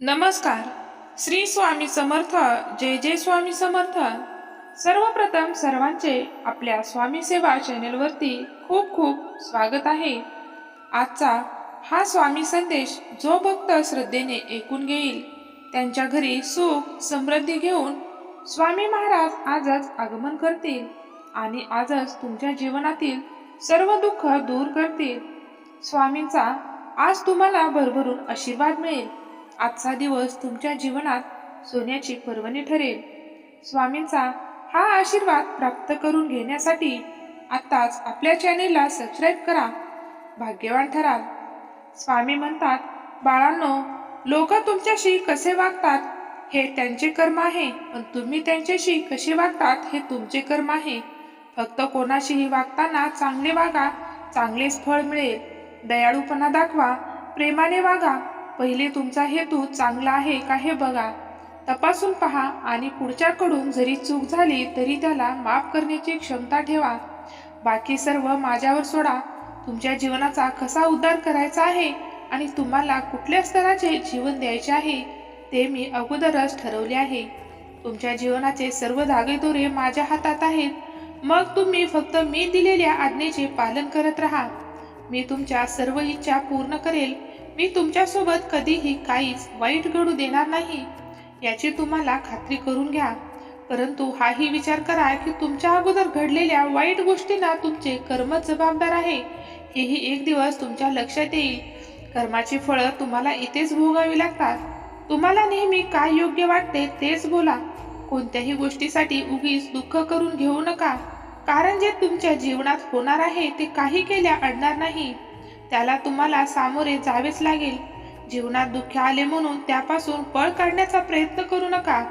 नमस्कार. श्री स्वामी समर्थ जय जय स्वामी समर्थ. सर्वप्रथम सर्वांचे आपल्या स्वामी सेवा चॅनेलवरती खूप खूप स्वागत आहे. आजचा हा स्वामी संदेश जो भक्त श्रद्धेने ऐकून घेईल त्यांच्या घरी सुख समृद्धी घेऊन स्वामी महाराज आजच आगमन करतील आणि आजच तुमच्या जीवनातील सर्व दुःख दूर करतील. स्वामींचा आज तुम्हाला भरभरून आशीर्वाद मिळेल. आजचा दिवस तुमच्या जीवनात सोन्याची पर्वणी ठरेल. स्वामींचा हा आशीर्वाद प्राप्त करून घेण्यासाठी आत्ताच आपल्या चॅनेलला सबस्क्राईब करा. भाग्यवान ठराल. स्वामी म्हणतात बाळांनो लोक तुमच्याशी कसे वागतात? हे त्यांचे कर्म आहे. पण तुम्ही त्यांच्याशी कसे वागतात हे तुमचे कर्म आहे. फक्त कोणाशीही वागताना चांगले वागा. चांगलेच फळ मिळेल. दयाळूपणा दाखवा. प्रेमाने वागा. पहिले तुमचा हेतू चांगला आहे का हे बघा. तपासून पहा आणि पुढच्याकडून जरी चूक झाली तरी त्याला माफ करण्याची क्षमता ठेवा. बाकी सर्व माझ्यावर सोडा. तुमच्या जीवनाचा कसा उद्धार करायचा आहे आणि तुम्हाला कुठल्या स्तराचे जीवन द्यायचे आहे ते मी अगोदरच ठरवले आहे. तुमच्या जीवनाचे सर्व धागेदोरे माझ्या हातात आहेत. मग तुम्ही फक्त मी दिलेल्या आज्ञेचे पालन करत राहा. मी तुमच्या सर्व इच्छा पूर्ण करेल. मी तुमच्यासोबत कधीही काहीच वाईट घडू देणार नाही याची तुम्हाला खात्री करून घ्या. परंतु हाही विचार करा की तुमच्या अगोदर घडलेल्या वाईट गोष्टींना तुमचे कर्मच जबाबदार आहे. हेही एक दिवस तुमच्या लक्षात येईल. कर्माची फळं तुम्हाला इथेच भोगावी लागतात. तुम्हाला नेहमी काय योग्य वाटते तेच बोला. कोणत्याही गोष्टीसाठी उगीच दुःख करून घेऊ नका. कारण जे तुमच्या जीवनात होणार आहे ते काही केल्या अडणार नाही. त्याला तुम्हाला सामोरे जावेच लागेल. जीवनात दुःख आले म्हणून त्यापासून पळ काढण्याचा प्रयत्न करू नका.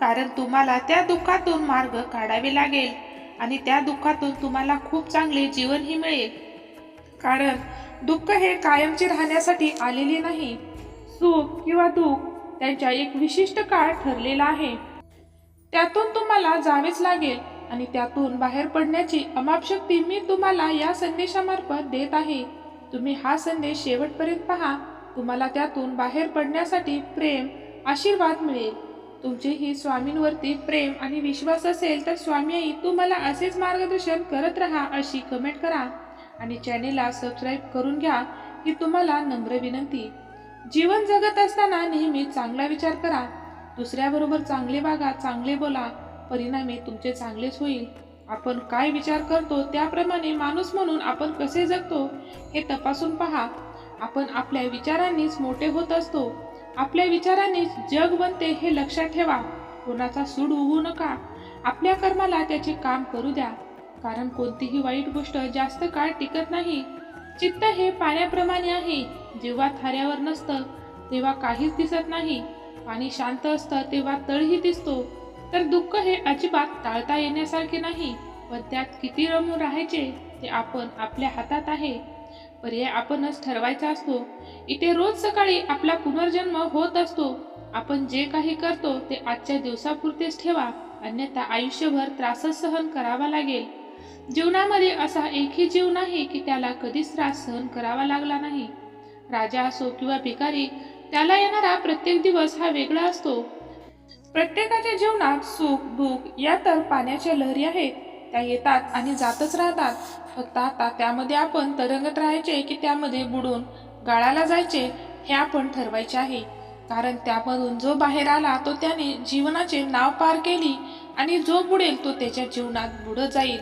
कारण तुम्हाला त्या दुःखातून मार्ग काढावे लागेल आणि त्या दुःखातून तुम्हाला खूप चांगले जीवनही मिळेल. कारण दुःख हे कायमचे राहण्यासाठी आलेले नाही. सुख किंवा दुःख त्यांच्या एक विशिष्ट काळ ठरलेला आहे. त्यातून तुम्हाला जावेच लागेल आणि त्यातून बाहेर पडण्याची अमाप शक्ती मी तुम्हाला या संदेशामार्फत देत आहे. तुम्ही हा संदेश शेवटपर्यंत पहा. तुम्हाला त्यातून बाहेर पडण्यासाठी प्रेम आशीर्वाद मिळेल. तुमचेही स्वामींवरती प्रेम आणि विश्वास असेल तर स्वामी आई तुम्हाला असेच मार्गदर्शन करत राहा अशी कमेंट करा. आणि चॅनेलला सबस्क्राईब करून घ्या ही तुम्हाला नम्र विनंती. जीवन जगत असताना नेहमी चांगला विचार करा. दुसऱ्याबरोबर चांगले वागा चांगले बोला. परिणामी तुमचे चांगलेच होईल. आपण काय विचार करतो त्याप्रमाणे माणूस म्हणून आपण कसे जगतो हे तपासून पहा. आपण आपल्या विचारांनीच मोठे होत असतो. आपल्या विचारांनीच जग बनते हे लक्षात ठेवा. कोणाचा सूड उगू नका. आपल्या कर्माला त्याचे काम करू द्या. कारण कोणतीही वाईट गोष्ट जास्त काळ टिकत नाही. चित्त हे पाण्याप्रमाणे आहे. जेव्हा थाऱ्यावर नसतं तेव्हा काहीच दिसत नाही. पाणी शांत असतं तेव्हा तळही दिसतो. तर दुःख हे अजिबात टाळता येण्यासारखे नाही पण त्यात किती रमून राहायचे ते आपण आपल्या हातात आहे. पर्याय आपणच ठरवायचा असतो. इथे रोज सकाळी आपला पुनर्जन्म होत असतो. आपण जे काही करतो ते आजच्या दिवसापुरतेच ठेवा अन्यथा आयुष्यभर त्रासच सहन करावा लागेल. जीवनामध्ये असा एकही जीव नाही की त्याला कधीच त्रास सहन करावा लागला नाही. राजा असो किंवा भिकारी त्याला येणारा प्रत्येक दिवस हा वेगळा असतो. प्रत्येकाच्या जीवनात सुख दुःख या तर पाण्याच्या लहरी आहेत. त्या येतात आणि जातच राहतात. फक्त आता त्यामध्ये आपण तरंगत राहायचे की त्यामध्ये बुडून गाळाला जायचे हे आपण ठरवायचे आहे. कारण त्यामधून जो बाहेर आला तो त्याने जीवनाचे नाव पार केली आणि जो बुडेल तो त्याच्या जीवनात बुडत जाईल.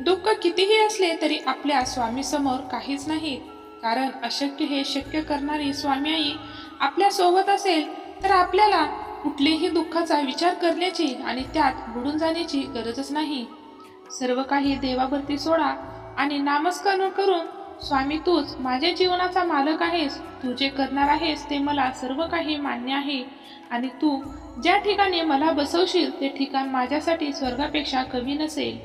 दुःख कितीही असले तरी आपल्या स्वामीसमोर काहीच नाही. कारण अशक्य हे शक्य करणारी स्वामी आई आपल्यासोबत असेल तर आपल्याला कुठलेही दुःखाचा विचार करण्याची आणि त्यात बुडून जाण्याची गरजच नाही. सर्व काही देवावरती सोडा आणि नामस्करण करून स्वामी तूच माझ्या जीवनाचा मालक आहेस तू जे करणार आहेस ते मला सर्व काही मान्य आहे. आणि तू ज्या ठिकाणी मला बसवशील ते ठिकाण माझ्यासाठी स्वर्गापेक्षा कमी नसेल.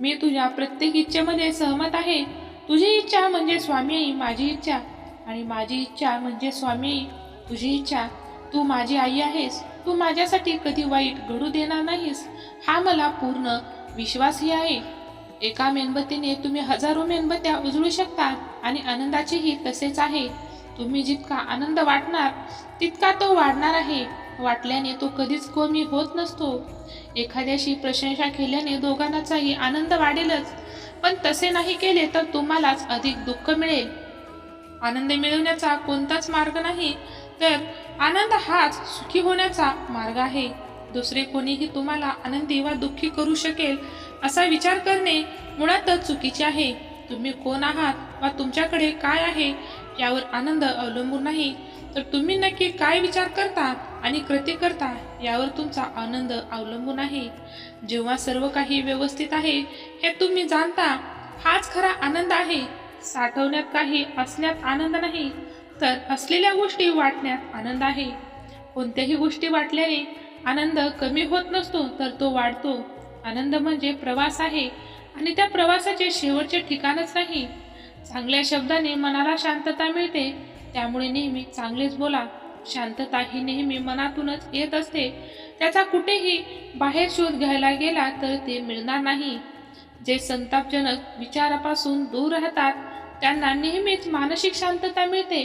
मी तुझ्या प्रत्येक इच्छेमध्ये सहमत आहे. तुझी इच्छा म्हणजे स्वामी माझी इच्छा. आणि माझी इच्छा म्हणजे स्वामी तुझी इच्छा तू माझी आई आहेस. तू माझ्यासाठी कधी वाईट घडू देणार नाहीस. हा मला पूर्ण विश्वासही आहे. एका मेणबत्तीने तुम्ही हजारो मेणबत्त्या उजळू शकता आणि आनंदाचेही तसेच आहे. तुम्ही जितका आनंद वाटणार तितका तो वाढणार आहे. वाटल्याने तो कधीच कमी होत नसतो. एखाद्याशी प्रशंसा केल्याने दोघांनाचाही आनंद वाढेलच. पण तसे नाही केले तर तुम्हालाच अधिक दुःख मिळेल. आनंद मिळवण्याचा कोणताच मार्ग नाही. तर आनंद हाच सुखी होण्याचा मार्ग आहे. दुसरे कोणीही तुम्हाला आनंदी वा दुःखी करू शकेल असा विचार करणे मुळातच चुकीचे आहे. तुम्ही कोण आहात वा तुमच्याकडे काय आहे यावर आनंद अवलंबून नाही. तर तुम्ही नक्की काय विचार करता आणि कृती करता यावर तुमचा आनंद अवलंबून आहे. जेव्हा सर्व काही व्यवस्थित आहे हे तुम्ही जाणता हाच खरा आनंद आहे. साठवण्यात काही असण्यात आनंद नाही. तर असलेल्या गोष्टी वाटण्यात आनंद आहे. कोणत्याही गोष्टी वाटल्याने आनंद कमी होत नसतो तर तो वाढतो. आनंद म्हणजे प्रवास आहे आणि त्या प्रवासाचे शेवटचे ठिकाणच नाही. चांगल्या शब्दाने मनाला शांतता मिळते त्यामुळे नेहमी चांगलेच बोला. शांतता ही नेहमी मनातूनच येत असते. त्याचा कुठेही बाहेर शोध घ्यायला गेला तर ते मिळणार नाही. जे संतापजनक विचारापासून दूर राहतात त्यांना नेहमीच मानसिक शांतता मिळते.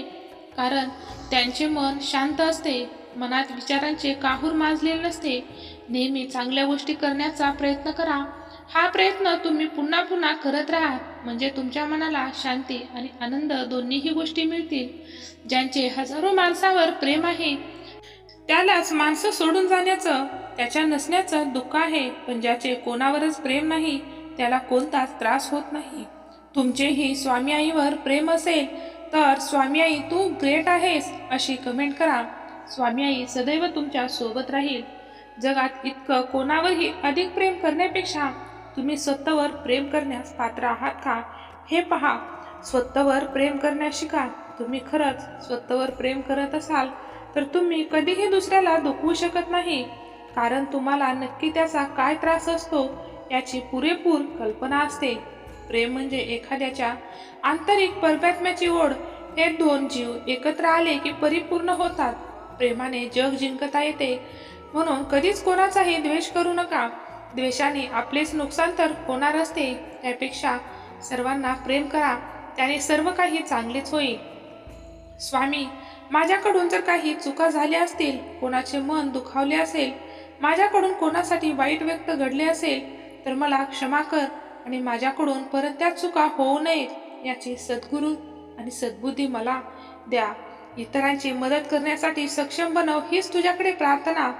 कारण त्यांचे मन शांत असते मनात विचारांचे काहूर माजलेले नसते नेहमी चांगल्या गोष्टी करण्याचा प्रयत्न करा. हा प्रयत्न तुम्ही पुन्हा पुन्हा करत राहा. म्हणजे तुमच्या मनाला शांती आणि आनंद दोन्हीही गोष्टी मिळतील. ज्यांचे हजारो माणसावर प्रेम आहे त्यालाच माणसं सोडून जाण्याचं त्याच्या नसण्याचं दुःख आहे. पण ज्याचे कोणावरच प्रेम नाही त्याला कोणताच त्रास होत नाही. तुमचेही स्वामी आईवर प्रेम असेल तर स्वामी आई तू ग्रेट आहेस अशी कमेंट करा. स्वामी आई सदैव तुमच्यासोबत राहील. जगात इतकं कोणावरही अधिक प्रेम करण्यापेक्षा तुम्ही स्वतःवर प्रेम करण्यास पात्र आहात का? हे पहा. स्वतःवर प्रेम करण्यास शिका. तुम्ही खरंच स्वतःवर प्रेम करत असाल तर तुम्ही कधीही दुसऱ्याला दुखवू शकत नाही. कारण तुम्हाला नक्की त्याचा काय त्रास असतो याची पुरेपूर कल्पना असते. प्रेम म्हणजे एखाद्याच्या आंतरिक परमात्म्याची ओढ. हे दोन जीव एकत्र आले की परिपूर्ण होतात. प्रेमाने जग जिंकता येते. म्हणून कधीच कोणाचाही द्वेष करू नका. द्वेषाने आपलेच नुकसान तर होणार असते. त्यापेक्षा सर्वांना प्रेम करा. त्याने सर्व काही चांगलेच होईल. स्वामी माझ्याकडून जर काही चुका झाल्या असतील कोणाचे मन दुखावले असेल माझ्याकडून कोणासाठी वाईट व्यक्त घडले असेल तर मला क्षमा कर. आणि माझ्याकडून परत त्या चुका होऊ नयेत याची सद्गुरू आणि सद्बुद्धी मला द्या. इतरांची मदत करण्यासाठी सक्षम बनव हीच तुझ्याकडे प्रार्थना.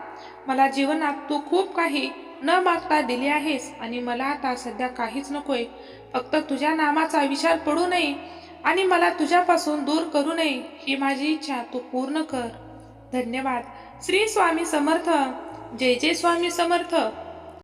मला जीवनात तू खूप काही न मागता दिली आहेस आणि मला आता सध्या काहीच नकोय. फक्त तुझ्या नामाचा विचार पडू नये आणि मला तुझ्यापासून दूर करू नये ही माझी इच्छा तू पूर्ण कर. धन्यवाद. श्री स्वामी समर्थ. जय जय स्वामी समर्थ.